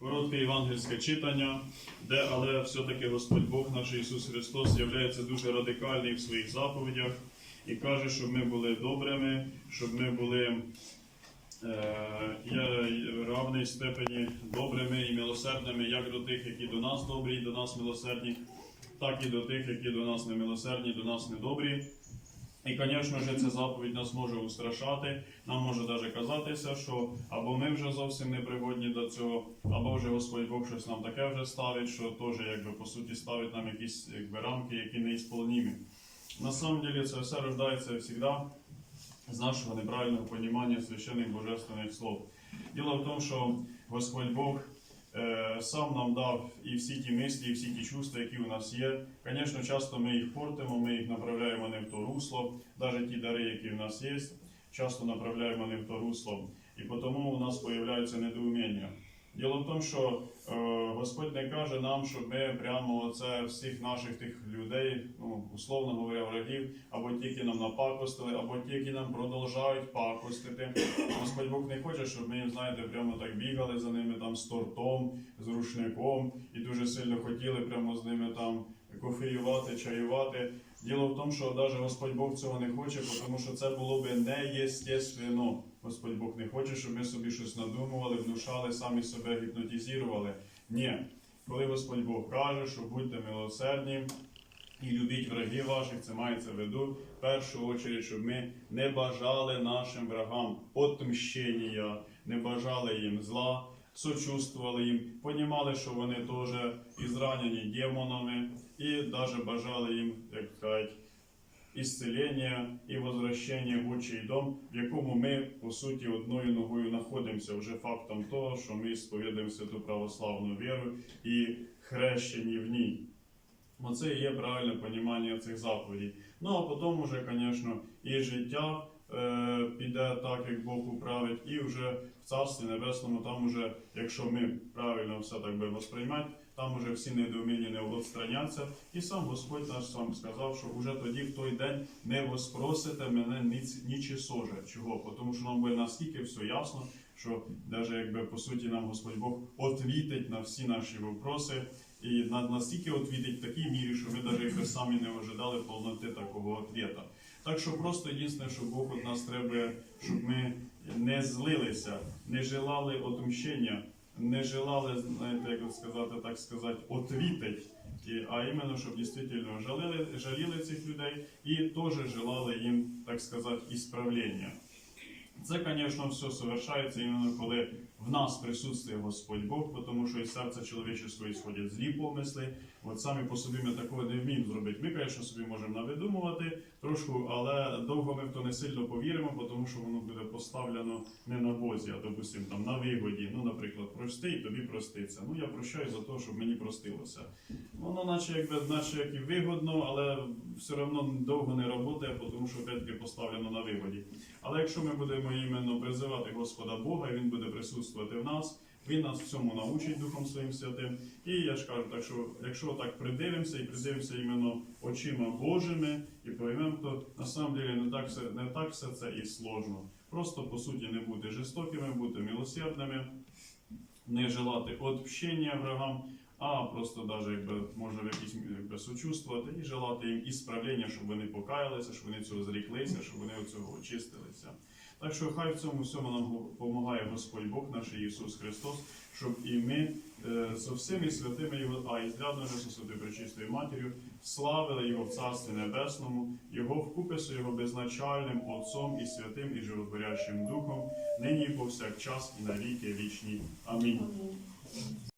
коротке євангельське читання, де але все-таки Господь Бог наш Ісус Христос є дуже радикальний в своїх заповідях і каже, щоб ми були добрими, щоб ми були е, равній степені добрими і милосердними, як до тих, які до нас добрі, до нас милосердні, так і до тих, які до нас не милосердні, до нас недобрі. І, звісно ж, ця заповідь нас може устрашати. Нам може навіть казатися, що або ми вже зовсім не пригодні до цього, або вже Господь Бог щось нам таке вже ставить, що теж, якби по суті, ставить нам якісь якби, рамки, які не ісполнімі. На самом деле це все рождається завжди з нашого неправильного понімання священних божественних слов. Діло в тому, що Господь Бог сам нам дав і всі ті мислі, і всі ті чувства, які у нас є. Звісно, часто ми їх портимо, ми їх направляємо не в то русло, навіть ті дари, які в нас є, часто направляємо не в то русло. І тому у нас з'являються недоуміння. Діло в тому, що е, Господь не каже нам, щоб ми прямо оце всіх наших тих людей, ну условно говоря, врагів, або ті, які нам напакостили, або ті, які нам продовжають пакостити. Господь Бог не хоче, щоб ми, знаєте, прямо так бігали за ними там з тортом, з рушником, і дуже сильно хотіли прямо з ними там кофеювати, чаювати. Діло в тому, що навіть Господь Бог цього не хоче, тому що це було би неєстественно. Господь Бог не хоче, щоб ми собі щось надумували, внушали, самі себе гіпнотизували. Ні. Коли Господь Бог каже, що будьте милосердні і любіть врагів ваших, це мається в виду, в першу очередь, щоб ми не бажали нашим врагам отмщення, не бажали їм зла, сочувствували їм, понімали, що вони теж і зранені демонами, і навіть бажали їм, як сказати, ісцелення і возвращення в отчий дом, в якому ми, по суті, одною ногою знаходимося вже фактом того, що ми сповідаємо святу православну віру і хрещені в ній. Оце і є правильне понімання цих заповідей. Ну а потім уже, звісно, і життя е, піде так, як Бог управить, і вже в Царстві Небесному, там уже, якщо ми правильно все так би восприймати, там уже всі недоуміння не відстраняться. І сам Господь наш сам сказав, що вже тоді в той день не воспросите мене ніч, ніч і соже. Чого? Тому що нам буде настільки все ясно, що навіть якби по суті нам Господь Бог отвітить на всі наші вопроси. І настільки отвітить в такій мірі, що ми навіть якби самі не ожидали повноти такого ответа. Так що просто єдине, що Бог від нас треба, щоб ми не злилися, не желали отмщення, не желали, знаєте, як сказати, так сказати, отвітить. А іменно, щоб дійсно жаліли, жаліли цих людей і теж желали їм, так сказати, ісправлення. Це, звісно, все совершається іменно коли в нас присутствує Господь Бог, тому що із серця чоловічого ісходять злі помисли. От самі по собі ми такого не вміємо зробити. Ми, звісно, собі можемо навидумувати трошку, але довго ми в то не сильно повіримо, тому що воно буде поставлено не на Бозі, а допустим, там на вигоді. Ну, наприклад, прости тобі проститься. Ну я прощаю за те, щоб мені простилося. Воно, наче якби, наче як і вигодно, але все одно довго не працює, тому що опять-таки поставлено на вигоді. Але якщо ми будемо іменно призивати Господа Бога, і Він буде присутствувати в нас, Він нас в цьому научить Духом Своїм Святим. І я ж кажу, так що якщо так придивимося і придивимося іменно очима Божими і поймемо, то на самом деле не так все, не так все це і сложно. Просто по суті не бути жорстокими, бути милосердними, не желати отпщення врагам, а просто даже якби може якісь якби сочувствувати і желати їм ісправлення, щоб вони покаялися, щоб вони цього зріклися, щоб вони цього очистилися. Так що хай в цьому всьому нам допомагає Господь Бог наш Ісус Христос, щоб і ми е, со всіми святими Його, а і зрядно вже святою Пречистою Матір'ю, славили Його в Царстві Небесному, Його вкупи з Його безначальним Отцом і святим і животворящим Духом, нині повсякчас і на віки вічні. Амінь.